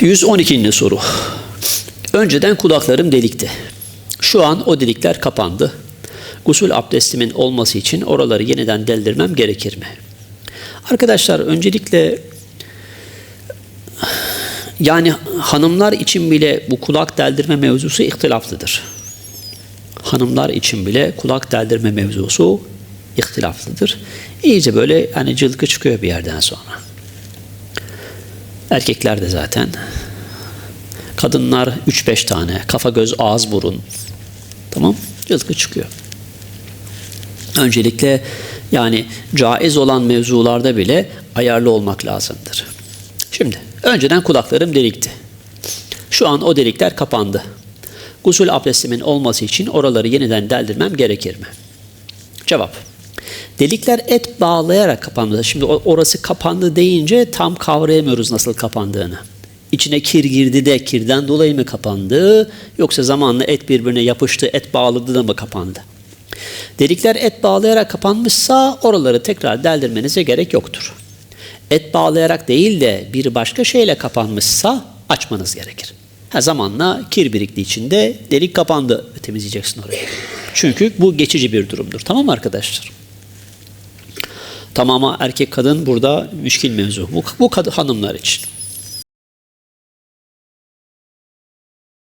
Cık, 112. soru. Önceden kulaklarım delikti. Şu an o delikler kapandı. Gusül abdestimin olması için oraları yeniden deldirmem gerekir mi? Arkadaşlar öncelikle yani hanımlar için bile bu kulak deldirme mevzusu ihtilaflıdır. Hanımlar için bile kulak deldirme mevzusu ihtilaflıdır. İyice böyle hani cılkı çıkıyor bir yerden sonra. Erkekler de zaten. Kadınlar 3-5 tane. Kafa, göz, ağız, burun. Tamam. Cılkı çıkıyor. Öncelikle yani caiz olan mevzularda bile ayarlı olmak lazımdır. Şimdi önceden kulaklarım delikti. Şu an o delikler kapandı. Gusül abdestimin olması için oraları yeniden deldirmem gerekir mi? Cevap. Delikler et bağlayarak kapandı. Şimdi orası kapandı deyince tam kavrayamıyoruz nasıl kapandığını. İçine kir girdi de kirden dolayı mı kapandı yoksa zamanla et birbirine yapıştı, et bağladı da mı kapandı? Delikler et bağlayarak kapanmışsa oraları tekrar deldirmenize gerek yoktur. Et bağlayarak değil de bir başka şeyle kapanmışsa açmanız gerekir. Ha zamanla kir biriktiği için de delik kapandı. Temizleyeceksin orayı. Çünkü bu geçici bir durumdur. Tamam mı arkadaşlar? Tamama erkek kadın burada müşkil mevzu. Bu, bu kad- hanımlar için.